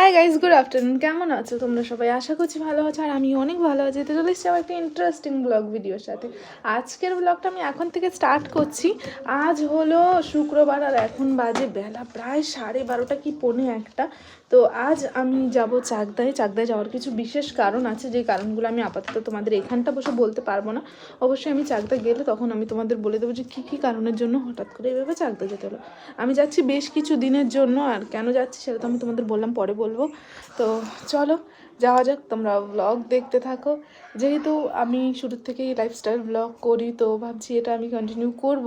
হ্যাঁ guys good afternoon কেমন আছো তোমরা সবাই? আশা করছি ভালো আছো আর আমি অনেক ভালো আছি। তো চলে এসেছি আমার একটা ইন্টারেস্টিং ব্লগ ভিডিওর সাথে। আজকের ব্লগটা আমি এখন থেকে স্টার্ট করছি। আজ হলো শুক্রবার আর এখন বাজে বেলা। প্রায় সাড়ে বারোটা কি পৌনে একটা। তো আজ আমি যাব চাকদায়। চাকদায় যাওয়ার কিছু বিশেষ কারণ আছে, যে কারণগুলো আমি আপাতত তোমাদের এখানটা বসে বলতে পারব না। অবশ্যই আমি চাকদা গেলে তখন আমি তোমাদের বলে দেবো যে কী কী কারণের জন্য হঠাৎ করে এভাবে চাকদা যেতে হলো। আমি যাচ্ছি বেশ কিছু দিনের জন্য, আর কেন যাচ্ছি সেটা তো আমি তোমাদের বললাম, পরে বলব। তো চলো যাওয়া যাক, তোমরা ব্লগ দেখতে থাকো। যেহেতু আমি শুরুর থেকেই লাইফস্টাইল ব্লগ করি, তো ভাবছি এটা আমি কন্টিনিউ করব।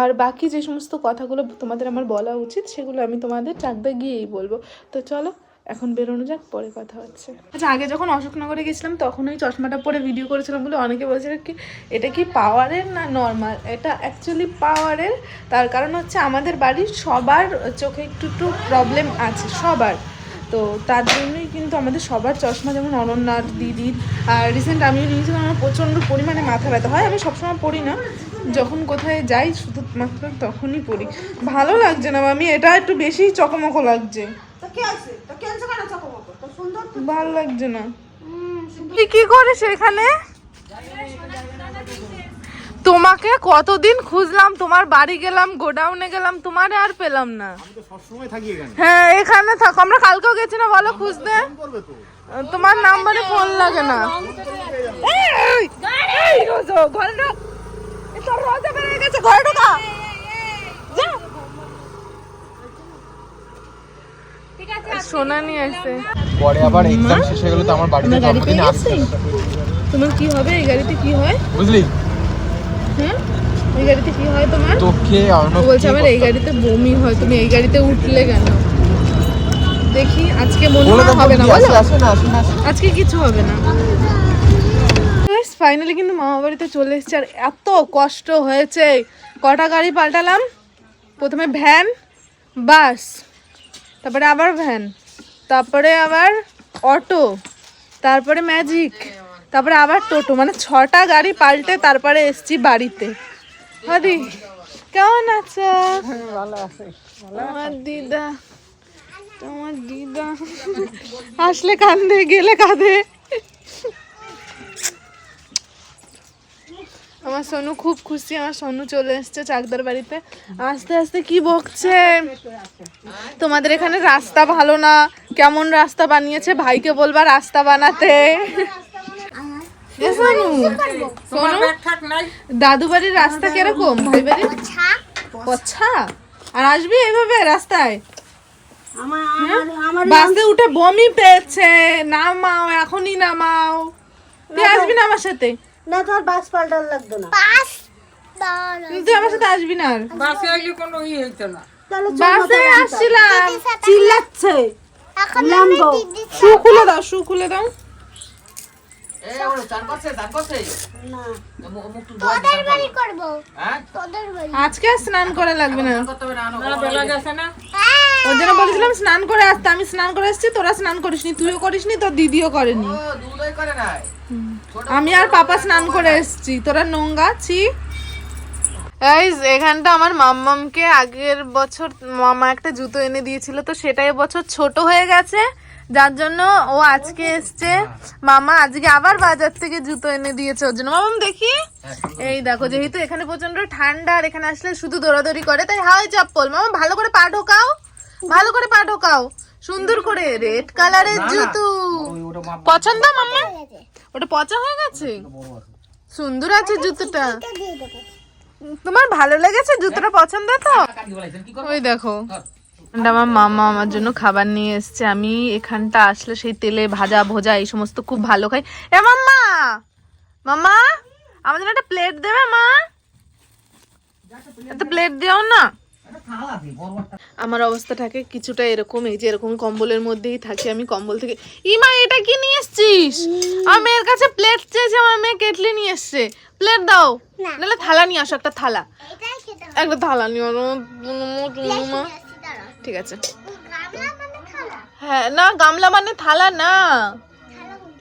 আর বাকি যে সমস্ত কথাগুলো তোমাদের আমার বলা উচিত, সেগুলো আমি তোমাদের চাকদা গিয়েই বলব। তো চলো, এখন বেরোনো যাক, পরে কথা হচ্ছে। আচ্ছা আগে যখন অশোকনগরে গেছিলাম, তখন ওই চশমাটা পরে ভিডিও করেছিলাম বলে অনেকে বলছিল কি, এটা কি পাওয়ারের না নর্মাল এটা অ্যাকচুয়ালি পাওয়ারের। তার কারণ হচ্ছে আমাদের বাড়ির সবার চোখে একটু একটু প্রবলেম আছে, সবার। তো তার জন্যই কিন্তু আমাদের সবার চশমা যেমন অনন্যার দিদির আর রিসেন্ট আমিও নিয়েছিলাম আমার প্রচণ্ড পরিমাণে মাথা ব্যথা হয়। আমি সবসময় পড়ি না যখন কোথায় যাই শুধু মাত্র তখনই পড়ি ভালো লাগছে না আমি এটা একটু বেশি চকমকো লাগছে। তো ভালো লাগছে না। তুই কি করিস এখানে? তোমাকে কতদিন খুঁজলাম তোমার বাড়ি গেলাম গোডাউনে গেলাম তোমারে আর পেলাম না। আমি তো সবসময় থাকি এখানে। হ্যাঁ এখানে থাকো আমরা কালকেও গেছি না বলো খুঁজতে। তোমার নাম্বারে ফোন লাগে না। সোনা নিয়ে আসছে পরে আবার এক্সাম শেষ হয়ে গেলে তো আমার বাড়িতে জন্মদিনে? তোমার কি হবে? এই গাড়িতে কি হয়? বুঝলি? এই গাড়িতে কি হয় তোমার? তোকে অর্ণব বলছে আমার এই গাড়িতে বমি হয় তুমি এই গাড়িতে উঠলে কেন? দেখি আজকে মনে হবে না বলো। আজকে কিছু হবে না। ফাইনালি কিন্তু মামা বাড়িতে চলে এসেছে আর এত কষ্ট হয়েছে। কটা গাড়ি পাল্টালাম? প্রথমে ভ্যান বাস তারপরে আবার ভ্যান তারপরে আবার অটো তারপরে ম্যাজিক তারপরে আবার টোটো মানে ছটা গাড়ি পাল্টে তারপরে এসছি বাড়িতে। হাদি কেমন আছো? ভালো আছি আমার দিদা তোমার দিদা। আসলে কান্দে গেলে কাঁদে। আমার সোনু খুব খুশি আমার সোনু চলে এসছে চাকদার বাড়িতে। আস্তে আস্তে কি বকছে? তোমাদের এখানে রাস্তা ভালো না? কেমন রাস্তা বানিয়েছে? ভাইকে বলবা রাস্তা বানাতে। দাদু বাড়ির রাস্তা কীরকম? ভাই বাড়ির পচ্ছা আর আসবি এভাবে রাস্তায়? আমার বাসে উঠে বমি পেয়েছে নামাও এখনই নামাও। তুই আসবি না আমার সাথে? না তোর বাস পাল্টার লাগতো না। তুই আমার সাথে আসবি না আর? বাসে আইলে কোনো ই হইতো না। বাসে আসছিলাম। চিল্লাচ্ছে। লাম্বো শু খুলে দাও শু খুলে দাও না আজকে আর স্নান করা লাগবে না। না বেলা গেছে না। ওর জন্য বলেছিলাম স্নান করে আসতে। আমি স্নান করে আসছি তোরা স্নান করিসনি তুইও করিসনি তোর দিদিও করেনি। আমি আর পাপা স্নান করে এসেছি। তোরা নোংরা ছি। গাইজ এখানটা আমার মাম্মামকে আগের বছর মামা একটা জুতো এনে দিয়েছিল তো সেটা বছর ছোট হয়ে গেছে। যার জন্য ও আজকে এসছে। মামা আজকে আবার বাজার থেকে জুতো এনে দিয়েছে ওর জন্য। মামাম দেখি। এই দেখো যেহেতু এখানে প্রচণ্ড ঠান্ডা আর এখানে আসলে শুধু দৌড়াদৌড়ি করে তাই হাওয়াই চপ্পল। মামা ভালো করে পা ঢোকাও। ভালো করে পা ঢোকাও। সুন্দর করে রেড কালারের জুতো। পছন্দ মামা? ওটা পচা হয়ে গেছে? সুন্দর আছে জুতোটা। তোমার ভালো লেগেছে? জুতোটা পছন্দ তো? ওই দেখো। আমার মামা আমার জন্য খাবার নিয়ে এসেছে। আমি এখানটা আসলে সেই তেলে ভাজা ভোজা এই সমস্ত খুব ভালো খাই। এ মাম্মা! মামা আমাদের একটা প্লেট দেবে মা? একটা প্লেট দিও না। আমার অবস্থাটাকে কিছুটা এরকম এই যে এরকম কম্বলের মধ্যেই থাকি আমি কম্বল থেকে। ইমা এটা কি নিয়ে এসছিস? আমার মেয়ের কাছে প্লেট চেয়েছে আমার মেয়ে কেটলি নিয়ে এসছে। প্লেট দাও। নাহলে থালা নিয়ে আসো একটা থালা। একটা থালা নিয়ে আসো মা। ঠিক আছে। হ্যাঁ না গামলা মানে থালা না।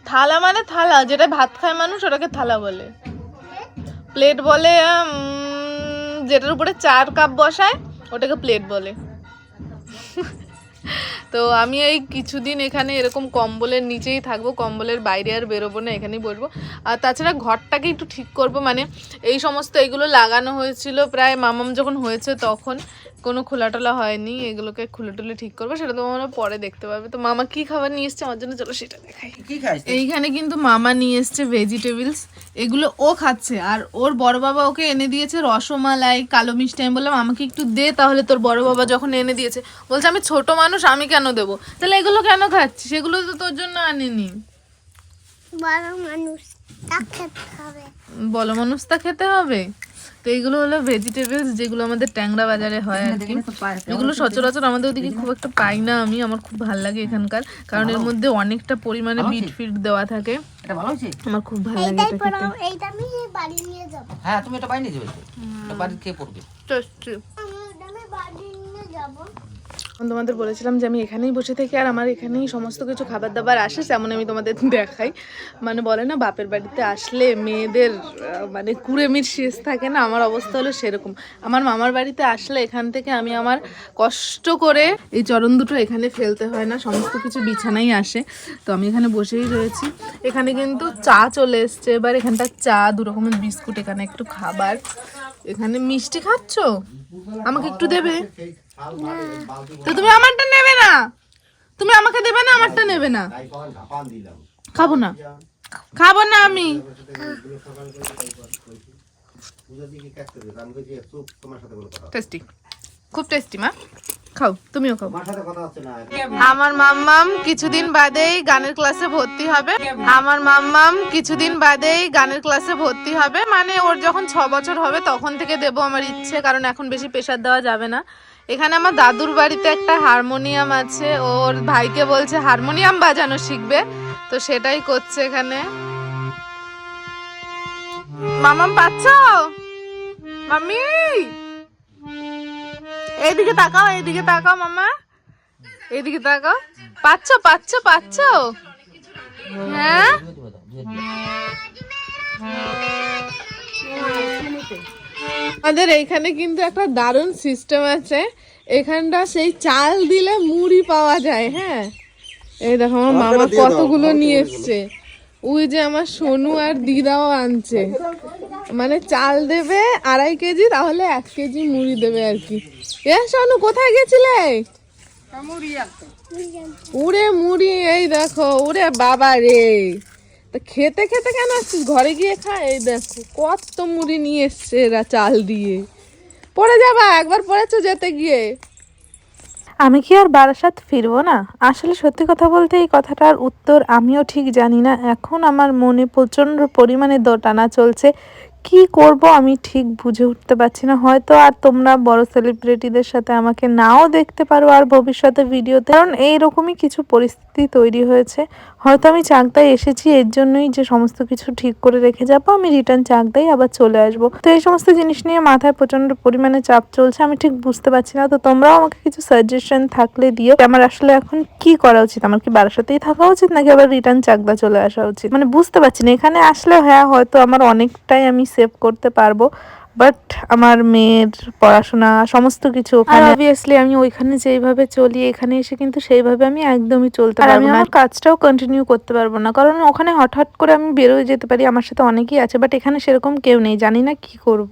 থালা মানে থালা যেটা ভাত খায় মানুষ ওটাকে থালা বলে। প্লেট বলে যেটার উপরে চার কাপ বসায় ওটাকে প্লেট বলে। তো আমি এই কিছুদিন এখানে এরকম কম্বলের নিচেই থাকব কম্বলের বাইরে আর বেরোবো না এখানেই বসবো। আর তাছাড়া ঘরটাকে একটু ঠিক করব মানে এই সমস্ত এগুলো লাগানো হয়েছিল প্রায় মামাম যখন হয়েছে তখন। কোনো খোলা টোলা হয়নি এগুলোকে খুলে টুলে ঠিক করব সেটা তো আমরা পরে দেখতে পাবে। তো মামা কি খাবার নিয়ে এসছে আমার জন্য? চলো সেটা দেখাই। এইখানে কিন্তু মামা নিয়ে এসছে ভেজিটেবলস এগুলো ও খাচ্ছে আর ওর বড় বাবা ওকে এনে দিয়েছে রসমালাই কালো মিষ্টি। আমি বললাম আমাকে একটু দে তাহলে তোর বড় বাবা যখন এনে দিয়েছে। বলছে আমি ছোট মানুষ আমি কেন দেবো? তাহলে এগুলো কেন খাচ্ছি সেগুলো তো তোর জন্য আনিনি। বড় মানুষ। তা খেতে হবে। বলো মানুষ তা খেতে হবে? তো এইগুলো হলো ভেজিটেবলস যেগুলো আমাদের ট্যাংরা বাজারে হয় আর কি। এগুলো সচরাচর আমাদের ওদিকে খুব একটা পাই না আমি আমার খুব ভালো লাগে এখানকার। কারণ এর মধ্যে অনেকটা পরিমাণে বিট ফিট দেওয়া থাকে। এটা ভালো হয়েছে? আমার খুব ভালো লাগে এটা খেতে। এইটা আমি বাড়ি নিয়ে যাব। হ্যাঁ তুমি এটা বাইরে যাবে। তো এটা বাড়ি কে পড়বে Tasty। আমি এটা আমি বাড়ি নিয়ে যাব আমি তোমাদের বলেছিলাম যে আমি এখানেই বসে থাকি আর আমার এখানেই সমস্ত কিছু খাবার দাবার আসে, যেমন আমি তোমাদের দেখাই। মানে বলে না, বাপের বাড়িতে আসলে মেয়েদের মানে কুড়েমির শেষ থাকে না, আমার অবস্থা হলো সেরকম। আমার মামার বাড়িতে আসলে এখান থেকে আমি আমার কষ্ট করে এই চরণ দুটো এখানে ফেলতে হয় না, সমস্ত কিছু বিছানাই আসে। তো আমি এখানে বসেই রয়েছি। এখানে কিন্তু চা চলে এসছে, এবার এখানটা চা দু রকমের বিস্কুট, এখানে একটু খাবার। এখানে মিষ্টি খাচ্ছ? আমাকে একটু দেবে? তো তুমি আমারটা নেবে না? তুমি আমাকে দেবে না আমারটা নেবে না? খাব না। খাব না আমি। টেস্টি খুব টেস্টি মা। খাও তুমিও খাও। আমার মাম্মাম কিছুদিন বাদেই গানের ক্লাসে ভর্তি হবে। আমার মাম্মাম কিছুদিন বাদেই গানের ক্লাসে ভর্তি হবে। মানে ওর যখন ছ বছর হবে তখন থেকে দেব আমার ইচ্ছে কারণ এখন বেশি প্রেশার দেওয়া যাবে না। এখানে আমার দাদুর বাড়িতে একটা হারমোনিয়াম আছে। ওর ভাইকে বলছে হারমোনিয়াম বাজানো শিখবে। তো সেটাই করছে এখানে। মামাম পাচ্ছ? মামি এইদিকে তাকাও এইদিকে তাকাও মামা। এইদিকে তাকাও। পাচ্ছ পাচ্ছ পাচ্ছ? হ্যাঁ? আমাদের এইখানে কিন্তু একটা দারুণ সিস্টেম আছে। এখানটা সেই চাল দিলে মুড়ি পাওয়া যায় হ্যাঁ? এই দেখো আমার মামা কতগুলো নিয়ে এসছে। ওই যে আমার সোনু আর দিদাও আনছে। মানে চাল দেবে আড়াই কেজি, তাহলে এক কেজি মুড়ি দেবে আর কি। এ সোনু, কোথায় গেছিলে? উড়ে মুড়ি, এই দেখো উড়ে বাবা রে। তা খেতে খেতে কেন আসছিস? ঘরে গিয়ে খা, এই দেখো, কত মুড়ি নিয়ে এসছে এরা চাল দিয়ে। পড়ে যাবা, একবার পড়েছো যেতে গিয়ে। আমি কি আর বারাসাত ফিরবো না? আসলে সত্যি কথা বলতে এই কথাটার উত্তর আমিও ঠিক জানি না। এখন আমার মনে প্রচণ্ড পরিমাণে দোটানা চলছে। কি করব আমি ঠিক বুঝে উঠতে পারছি না। হয়তো আর তোমরা বড় সেলিব্রিটিদের সাথে আমাকে নাও দেখতে পারো আর ভবিষ্যতে ভিডিওতে। কারণ এইরকমই কিছু পরিস্থিতি তৈরি হয়েছে। হয়তো আমি চাকদায় এসেছি, এর জন্যই যে সমস্ত কিছু ঠিক করে রেখে যাব, আমি রিটার্ন চাকদাই আবার চলে আসব। তো এই সমস্ত জিনিস নিয়ে মাথায় প্রচণ্ড পরিমাণে চাপ চলছে, আমি ঠিক বুঝতে পারছি না। তো তোমরাও আমাকে কিছু সাজেশন থাকলে দিও আমার আসলে এখন কি করা উচিত? আমার কি বারাসাতেই থাকা উচিত নাকি আবার রিটার্ন চাকদা চলে আসা উচিত? মানে বুঝতে পারছি না, এখানে আসলে হ্যাঁ হয়তো আমার অনেকটাই আমি সেভ করতে পারব। বাট আমার মেয়ের পড়াশোনা সমস্ত কিছু ওখানে অবভিয়াসলি আমি ওইখানে যেইভাবে চলি এখানে এসে কিন্তু সেইভাবে আমি একদমই চলতে পারব না। আমার কাজটাও কন্টিনিউ করতে পারব না। কারণ ওখানে হঠাৎ করে আমি বেরোয় যেতে পারি আমার সাথে অনেকেই আছে বাট এখানে সেরকম কেউ নেই জানি না কি করব।